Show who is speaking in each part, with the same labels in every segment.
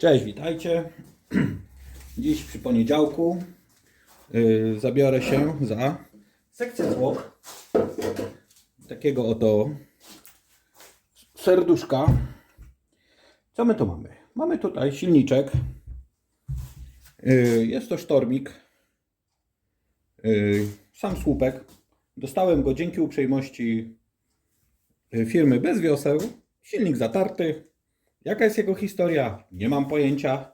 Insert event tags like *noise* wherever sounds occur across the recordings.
Speaker 1: Cześć, witajcie. *clears throat* Dziś przy poniedziałku yy, zabiorę się za sekcję zwłok takiego oto serduszka. Co my tu mamy? Mamy tutaj silniczek. Yy, jest to sztormik. Yy, sam słupek. Dostałem go dzięki uprzejmości firmy bez wioseł. Silnik zatarty. Jaka jest jego historia? Nie mam pojęcia.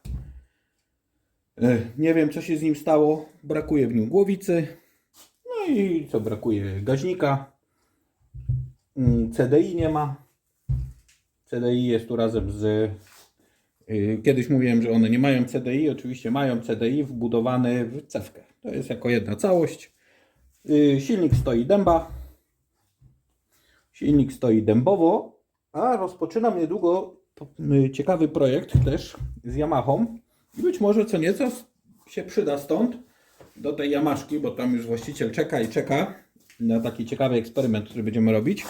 Speaker 1: E, Nie wiem, co się z nim stało. Brakuje w nim głowicy. No i co brakuje? Gaźnika. Mm, CDI nie ma. CDI jest tu razem z. y, Kiedyś mówiłem, że one nie mają CDI. Oczywiście mają CDI wbudowany w cewkę. To jest jako jedna całość. Y, Silnik stoi dęba. Silnik stoi dębowo, a rozpoczynam niedługo ciekawy projekt też z Yamahą. I być może co nieco się przyda stąd do tej Yamaszki, bo tam już właściciel czeka i czeka na taki ciekawy eksperyment, który będziemy robić.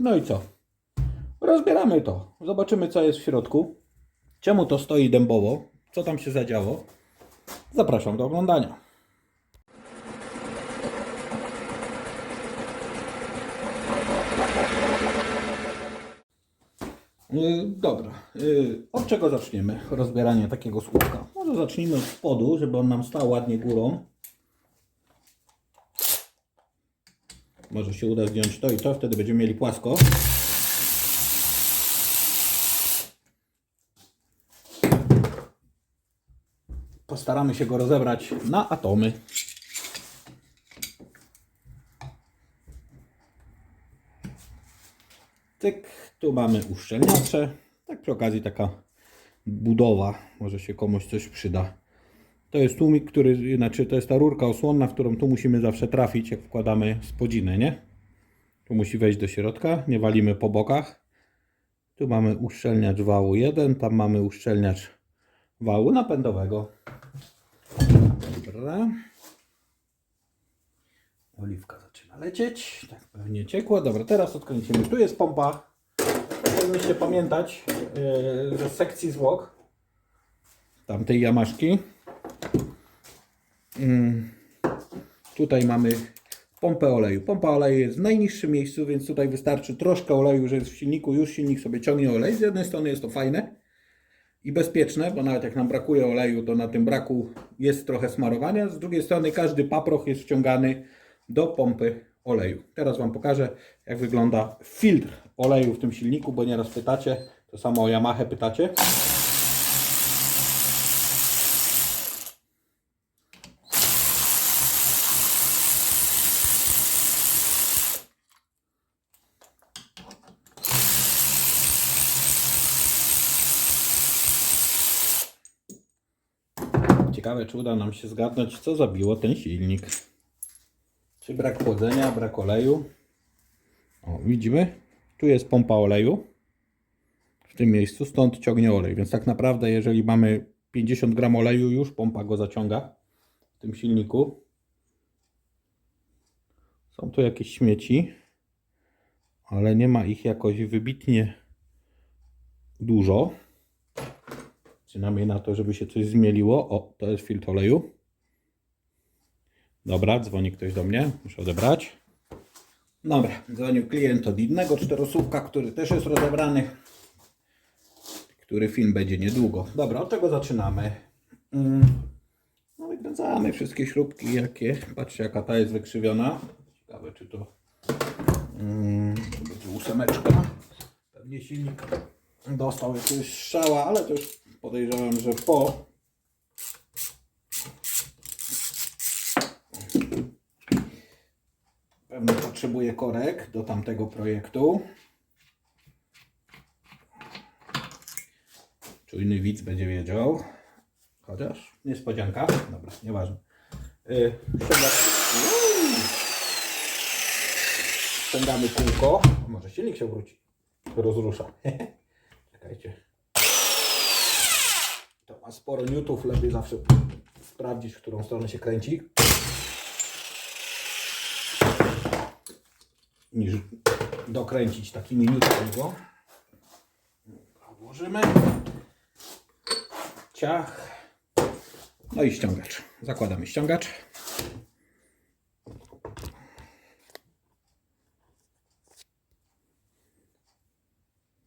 Speaker 1: No i co? Rozbieramy to. Zobaczymy, co jest w środku. Czemu to stoi dębowo? Co tam się zadziało? Zapraszam do oglądania. Dobra, y, od czego zaczniemy rozbieranie takiego słupka? Może zacznijmy od spodu, żeby on nam stał ładnie górą. Może się uda zdjąć to i to, wtedy będziemy mieli płasko. Postaramy się go rozebrać na atomy. Tyk, tu mamy uszczelniacze. Tak przy okazji taka budowa, może się komuś coś przyda. To jest tłumik, który, znaczy to jest ta rurka osłonna, w którą tu musimy zawsze trafić, jak wkładamy spodzinę, nie? Tu musi wejść do środka, nie walimy po bokach. Tu mamy uszczelniacz wału 1, tam mamy uszczelniacz wału napędowego. Dobra. Oliwka zaczyna lecieć. Tak pewnie ciekło. Dobra, teraz odkręcimy. Tu jest pompa. Powinniście pamiętać, yy, że sekcji zwłok tamtej jamaszki. Mm, Tutaj mamy pompę oleju. Pompa oleju jest w najniższym miejscu, więc tutaj wystarczy troszkę oleju, że jest w silniku. Już silnik sobie ciągnie olej. Z jednej strony jest to fajne i bezpieczne, bo nawet jak nam brakuje oleju, to na tym braku jest trochę smarowania. Z drugiej strony każdy paproch jest wciągany do pompy oleju. Teraz Wam pokażę, jak wygląda filtr oleju w tym silniku, bo nieraz pytacie, to samo o Yamaha pytacie. Ciekawe, czy uda nam się zgadnąć, co zabiło ten silnik. Brak chłodzenia, brak oleju? O, widzimy? Tu jest pompa oleju. W tym miejscu, stąd ciągnie olej. Więc tak naprawdę, jeżeli mamy 50 gram oleju, już pompa go zaciąga w tym silniku. Są tu jakieś śmieci, ale nie ma ich jakoś wybitnie dużo. Przynajmniej na to, żeby się coś zmieliło. O, to jest filtr oleju. Dobra, dzwoni ktoś do mnie. Muszę odebrać. Dobra, dzwonił klient od innego czterosłówka, który też jest rozebrany. Który film będzie niedługo. Dobra, od czego zaczynamy? Mm, No wykręcamy wszystkie śrubki jakie. Patrzcie jaka ta jest wykrzywiona. Ciekawe czy to mm, to będzie ósemeczka. Pewnie silnik dostał jakiegoś strzała, ale już podejrzewam, że po. Pewnie potrzebuje korek do tamtego projektu. Czujny widz będzie wiedział. Chociaż niespodzianka. Dobra, nieważne. Yy. Ściągamy kółko. Może silnik się wróci. Rozrusza. *laughs* Czekajcie. To ma sporo newtów, lepiej zawsze sprawdzić, w którą stronę się kręci. Niż dokręcić takimi newtami go. Odłożymy. Ciach. No i ściągacz. Zakładamy ściągacz.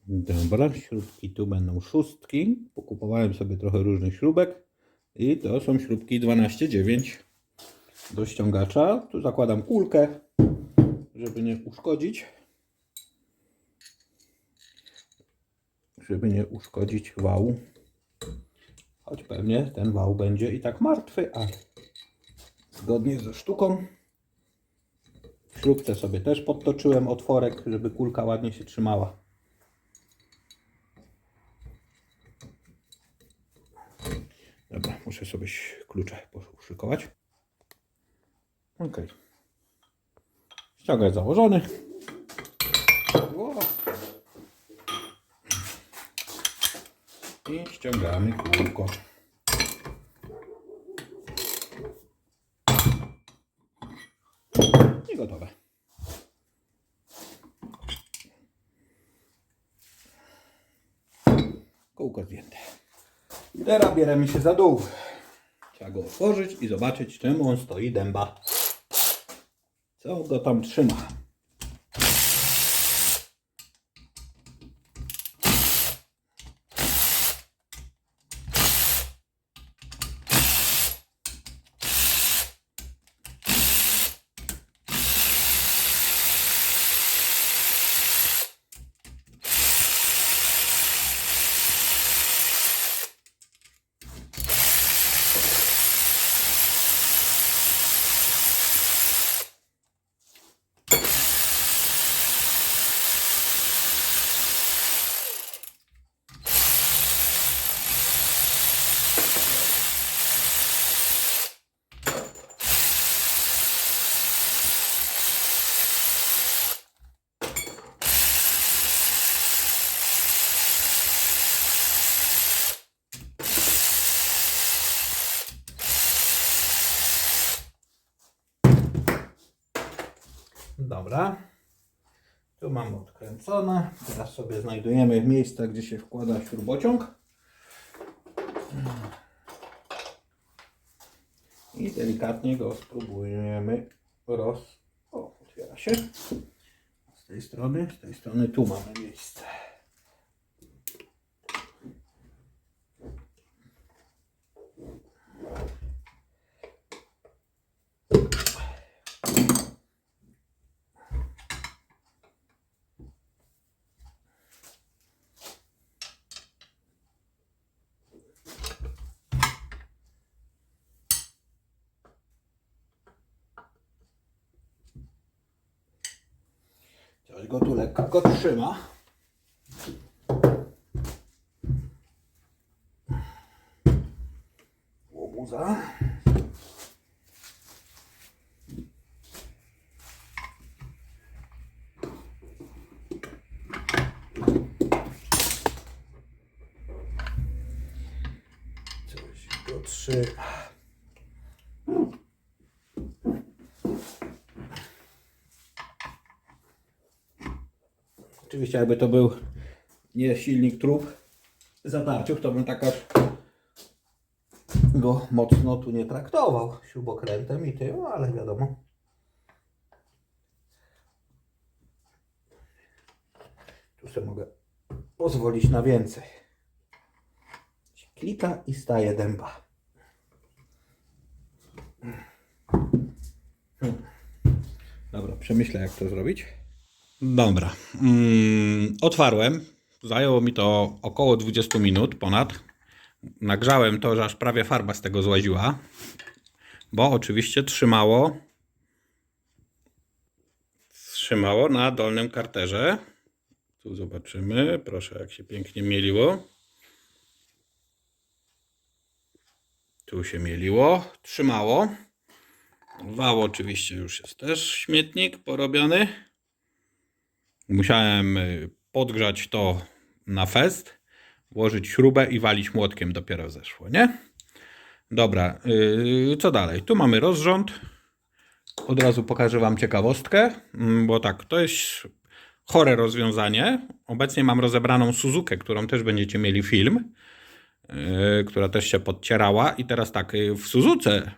Speaker 1: Dobra, śrubki tu będą szóstki. Pokupowałem sobie trochę różnych śrubek. I to są śrubki 12,9 do ściągacza. Tu zakładam kulkę, żeby nie uszkodzić. Żeby nie uszkodzić wału. Choć pewnie ten wał będzie i tak martwy, ale zgodnie ze sztuką. W śrubce sobie też podtoczyłem otworek, żeby kulka ładnie się trzymała. Dobra, muszę sobie klucze poszykować. Ok. Ściągacz założony. I ściągamy kółko. I gotowe. Kółko zdjęte. Teraz bierzemy się za dół. Trzeba go otworzyć i zobaczyć, czemu on stoi dęba. Co go tam trzyma. Tu mam odkręcone. Teraz sobie znajdujemy miejsce, gdzie się wkłada śrubociąg. I delikatnie go spróbujemy roz... O, otwiera się. Z tej strony, z tej strony tu mamy miejsce. Coś go tu lekko trzyma. Łobuza. Trzyma. Oczywiście jakby to był nie silnik trup zatarciów, to bym tak aż go mocno tu nie traktował śrubokrętem i tym, ale wiadomo. Tu sobie mogę pozwolić na więcej. Klika i staje dęba. Hmm. Dobra, przemyślę jak to zrobić. Dobra. Mm, otwarłem. Zajęło mi to około 20 minut, ponad. Nagrzałem to, że aż prawie farba z tego złaziła. Bo oczywiście trzymało. Trzymało na dolnym karterze. Tu zobaczymy. Proszę, jak się pięknie mieliło. Tu się mieliło. Trzymało. Wał oczywiście już jest też śmietnik porobiony. Musiałem y, podgrzać to na fest, włożyć śrubę i walić młotkiem dopiero zeszło, nie? Dobra, yy, co dalej? Tu mamy rozrząd. Od razu pokażę Wam ciekawostkę, mm, bo tak, to jest chore rozwiązanie. Obecnie mam rozebraną Suzukę, którą też będziecie mieli film. yy, która też się podcierała. I teraz tak, yy, w Suzuce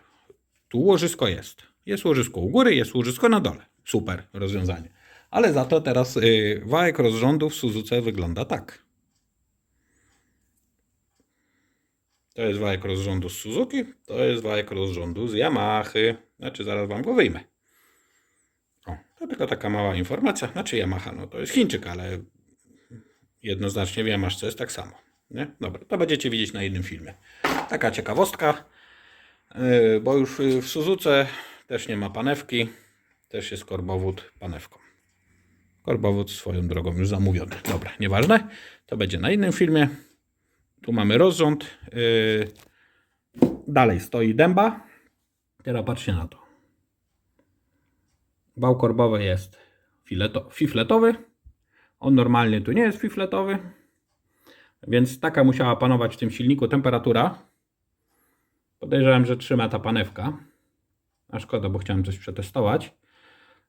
Speaker 1: tu łożysko jest. Jest łożysko u góry, jest łożysko na dole. Super rozwiązanie. Ale za to teraz yy, wałek rozrządu w Suzuce wygląda tak. To jest wałek rozrządu z Suzuki, to jest wałek rozrządu z Yamahy. Znaczy, zaraz wam go wyjmę. O, to tylko taka mała informacja. Znaczy Yamaha, no to jest Chińczyk, ale jednoznacznie w Yamaszce jest tak samo. Nie? Dobra, to będziecie widzieć na jednym filmie. Taka ciekawostka, yy, bo już yy, w Suzuce też nie ma panewki, też jest korbowód panewką. Korbowód swoją drogą już zamówiony. Dobra, nieważne. To będzie na innym filmie. Tu mamy rozrząd. Yy, dalej stoi dęba. Teraz patrzcie na to. Wał korbowy jest fileto, fifletowy. On normalnie tu nie jest fifletowy. Więc taka musiała panować w tym silniku temperatura. Podejrzewam, że trzyma ta panewka. A szkoda, bo chciałem coś przetestować.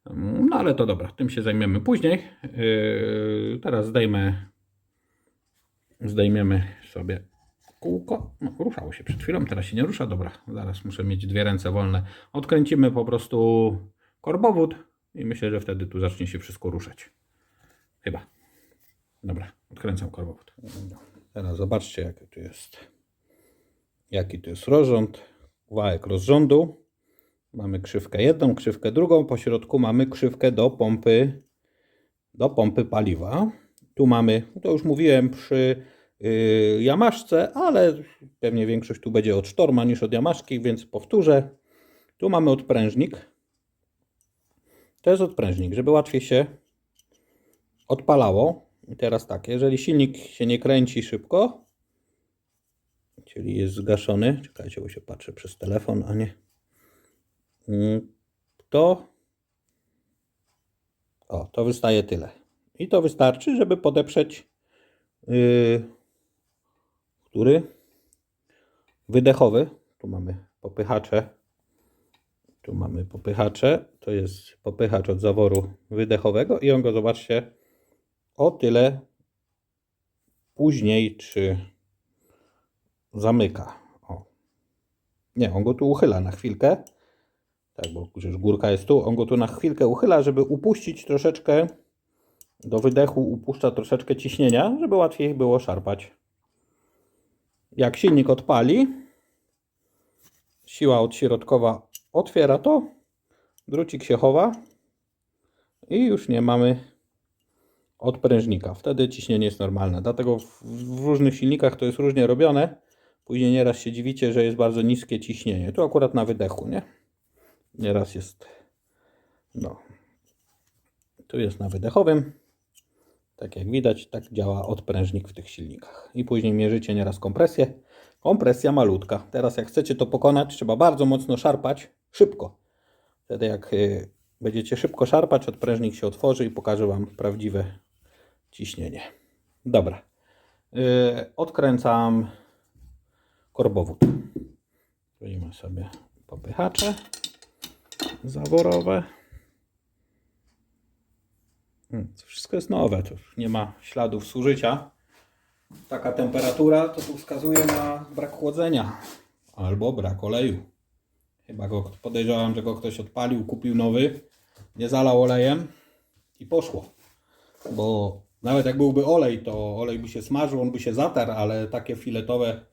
Speaker 1: No ale to dobra, tym się zajmiemy później. Yy, teraz zdejmę zdejmiemy sobie kółko. No, ruszało się przed chwilą, teraz się nie rusza. Dobra, zaraz muszę mieć dwie ręce wolne. Odkręcimy po prostu korbowód i myślę, że wtedy tu zacznie się wszystko ruszać. Chyba. Dobra, odkręcam korbowód. Teraz zobaczcie, jaki tu jest. Jaki tu jest rozrząd. Wałek rozrządu. Mamy krzywkę jedną, krzywkę drugą. Po środku mamy krzywkę do pompy, do pompy paliwa. Tu mamy, to już mówiłem przy yy, Jamaszce, ale pewnie większość tu będzie od Sztorma niż od Jamaszki, więc powtórzę. Tu mamy odprężnik. To jest odprężnik, żeby łatwiej się odpalało. I teraz tak, jeżeli silnik się nie kręci szybko, czyli jest zgaszony, czekajcie, bo się patrzę przez telefon, a nie, to o, to wystaje tyle. I to wystarczy, żeby podeprzeć yy, który? Wydechowy. Tu mamy popychacze. Tu mamy popychacze. To jest popychacz od zaworu wydechowego i on go, zobaczcie, o tyle później czy zamyka. O. Nie, on go tu uchyla na chwilkę. Tak, bo przecież górka jest tu. On go tu na chwilkę uchyla, żeby upuścić troszeczkę do wydechu, upuszcza troszeczkę ciśnienia, żeby łatwiej było szarpać. Jak silnik odpali, siła odśrodkowa otwiera to, drucik się chowa i już nie mamy odprężnika. Wtedy ciśnienie jest normalne. Dlatego w, w różnych silnikach to jest różnie robione. Później nieraz się dziwicie, że jest bardzo niskie ciśnienie. Tu akurat na wydechu, nie? Nieraz jest. No. Tu jest na wydechowym. Tak jak widać, tak działa odprężnik w tych silnikach. I później mierzycie nieraz kompresję. Kompresja malutka. Teraz jak chcecie to pokonać, trzeba bardzo mocno szarpać. Szybko. Wtedy jak y, będziecie szybko szarpać, odprężnik się otworzy i pokaże Wam prawdziwe ciśnienie. Dobra. Y, odkręcam korbowód. Weźmy sobie popychacze zaworowe. Hmm, To wszystko jest nowe, to nie ma śladów zużycia. Taka temperatura to tu wskazuje na brak chłodzenia albo brak oleju. Chyba go podejrzewam, że go ktoś odpalił, kupił nowy, nie zalał olejem i poszło. Bo nawet jak byłby olej, to olej by się smażył, on by się zatarł, ale takie filetowe,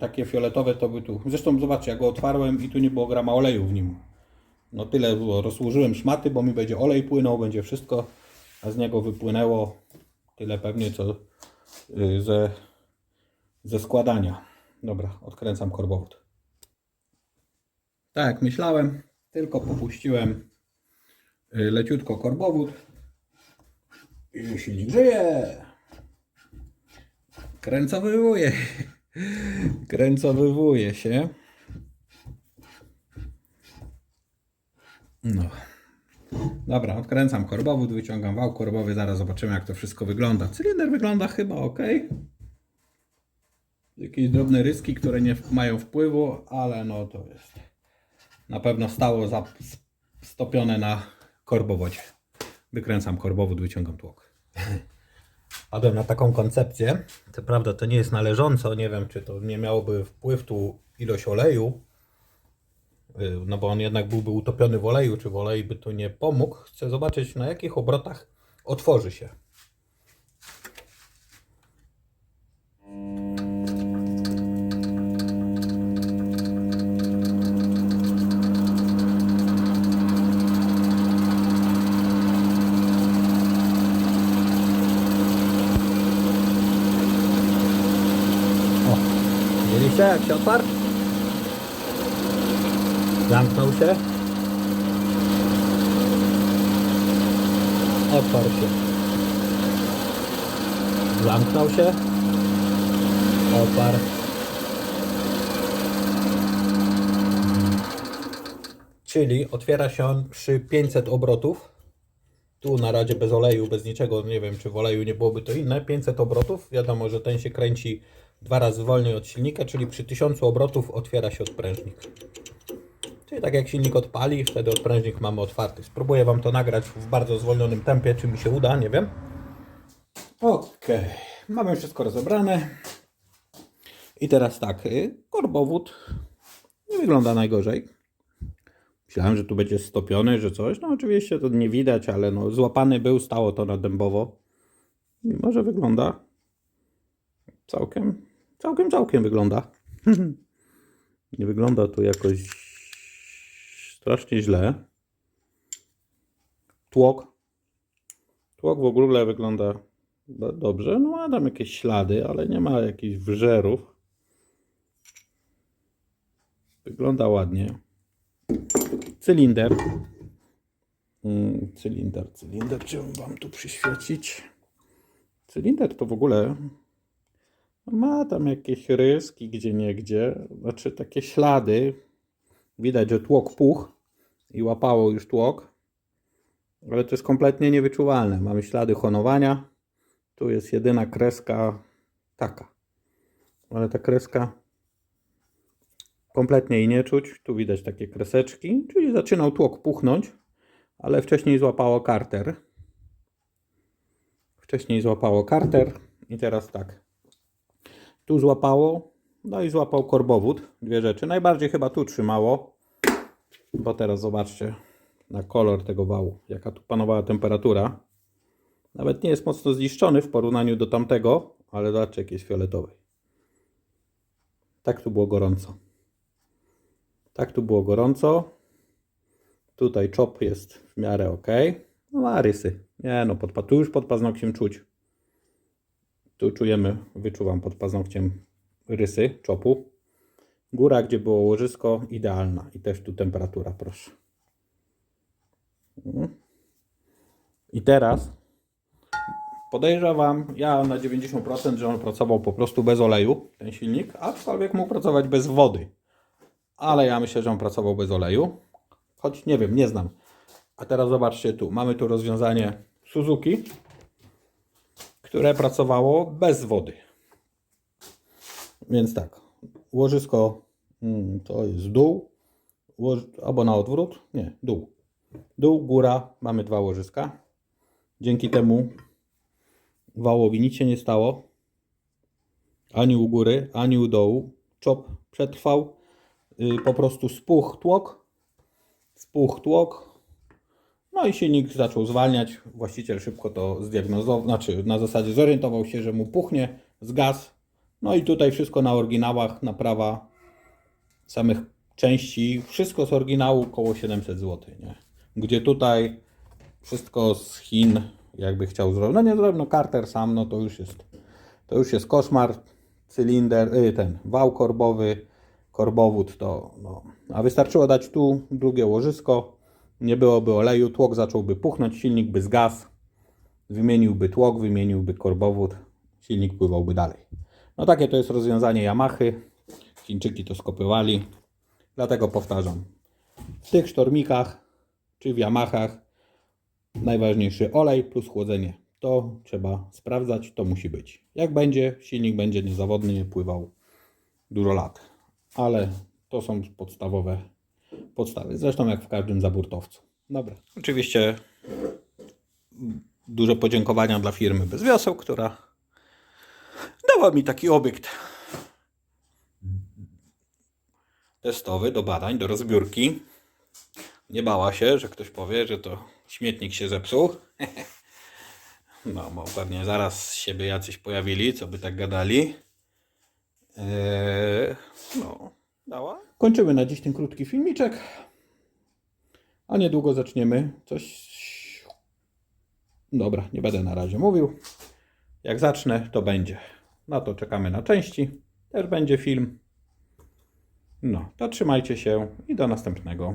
Speaker 1: takie fioletowe to by tu. Zresztą zobaczcie, ja go otwarłem i tu nie było grama oleju w nim. No tyle było, rozłożyłem szmaty, bo mi będzie olej płynął, będzie wszystko, a z niego wypłynęło tyle pewnie co y, ze, ze składania. Dobra, odkręcam korbowód. Tak myślałem, tylko popuściłem y, leciutko korbowód i silnik żyje. Kręcowywuje. Kręcowywuje się. No. Dobra, odkręcam korbowód, wyciągam wał korbowy, zaraz zobaczymy jak to wszystko wygląda. Cylinder wygląda chyba ok. Jakieś drobne ryski, które nie mają wpływu, ale no to jest na pewno stało stopione na korbowodzie. Wykręcam korbowód, wyciągam tłok. *laughs* Wpadłem na taką koncepcję. Co prawda to nie jest należąco, nie wiem czy to nie miałoby wpływ tu ilość oleju, yy, no bo on jednak byłby utopiony w oleju, czy w oleju by to nie pomógł. Chcę zobaczyć na jakich obrotach otworzy się. Jak się otwarł? Zamknął się. Otwarł się. Zamknął się. Otwarł. Czyli otwiera się on przy 500 obrotów. Tu na razie bez oleju, bez niczego, nie wiem czy w oleju nie byłoby to inne. 500 obrotów, wiadomo, że ten się kręci dwa razy wolniej od silnika, czyli przy 1000 obrotów otwiera się odprężnik. Czyli tak jak silnik odpali, wtedy odprężnik mamy otwarty. Spróbuję Wam to nagrać w bardzo zwolnionym tempie, czy mi się uda, nie wiem. Okej, mamy wszystko rozebrane. I teraz tak, y, korbowód nie wygląda najgorzej. Myślałem, że tu będzie stopiony, że coś. No oczywiście to nie widać, ale no złapany był, stało to na dębowo. Mimo, że wygląda całkiem, całkiem, całkiem wygląda. *laughs* nie wygląda tu jakoś strasznie źle. Tłok. Tłok w ogóle wygląda dobrze. No ma tam jakieś ślady, ale nie ma jakichś wżerów. Wygląda ładnie. Cylinder. Mm, Cylinder, cylinder. Chciałbym Wam tu przyświecić. Cylinder to w ogóle ma tam jakieś ryski gdzie niegdzie, znaczy takie ślady. Widać, że tłok puch i łapało już tłok, ale to jest kompletnie niewyczuwalne. Mamy ślady honowania. Tu jest jedyna kreska taka, ale ta kreska kompletnie jej nie czuć. Tu widać takie kreseczki, czyli zaczynał tłok puchnąć, ale wcześniej złapało karter. Wcześniej złapało karter i teraz tak. Tu złapało, no i złapał korbowód. Dwie rzeczy. Najbardziej chyba tu trzymało, bo teraz zobaczcie na kolor tego wału, jaka tu panowała temperatura. Nawet nie jest mocno zniszczony w porównaniu do tamtego, ale zobaczcie, jaki jest fioletowy. Tak tu było gorąco. Tak tu było gorąco. Tutaj czop jest w miarę ok. No ma rysy. Nie no, tu już pod paznokciem czuć. Tu czujemy, wyczuwam pod paznokciem rysy czopu. Góra, gdzie było łożysko, idealna. I też tu temperatura, proszę. Mm. I teraz podejrzewam, ja na 90%, że on pracował po prostu bez oleju, ten silnik, aczkolwiek mógł pracować bez wody. Ale ja myślę, że on pracował bez oleju. Choć nie wiem, nie znam. A teraz zobaczcie tu. Mamy tu rozwiązanie Suzuki, które pracowało bez wody. Więc tak, łożysko mm, to jest dół, albo na odwrót, nie, dół. Dół, góra, mamy dwa łożyska. Dzięki temu wałowi nic się nie stało. Ani u góry, ani u dołu. Czop przetrwał. Y, po prostu spuch tłok. Spuch tłok. No i silnik zaczął zwalniać. Właściciel szybko to zdiagnozował, znaczy na zasadzie zorientował się, że mu puchnie, zgasł. No i tutaj wszystko na oryginałach, naprawa samych części, wszystko z oryginału około 700 zł, nie? Gdzie tutaj wszystko z Chin, jakby chciał zrobić. No nie zrobił, no karter sam, no to już jest, to już jest koszmar. Cylinder, y, ten wał korbowy, korbowód to, no. A wystarczyło dać tu drugie łożysko, nie byłoby oleju, tłok zacząłby puchnąć, silnik by zgasł, wymieniłby tłok, wymieniłby korbowód, silnik pływałby dalej. No takie to jest rozwiązanie Yamahy. Chińczyki to skopywali. Dlatego powtarzam. W tych sztormikach czy w Yamahach najważniejszy olej plus chłodzenie. To trzeba sprawdzać, to musi być. Jak będzie, silnik będzie niezawodny, nie pływał dużo lat. Ale to są podstawowe podstawy. Zresztą jak w każdym zaburtowcu. Dobra. Oczywiście duże podziękowania dla firmy Bez która dała mi taki obiekt testowy do badań, do rozbiórki. Nie bała się, że ktoś powie, że to śmietnik się zepsuł. *laughs* No, bo pewnie zaraz siebie jacyś pojawili, co by tak gadali. Eee, no, dała. Kończymy na dziś ten krótki filmiczek. A niedługo zaczniemy coś. Dobra, nie będę na razie mówił. Jak zacznę, to będzie. Na to czekamy na części. Też będzie film. No, to trzymajcie się i do następnego.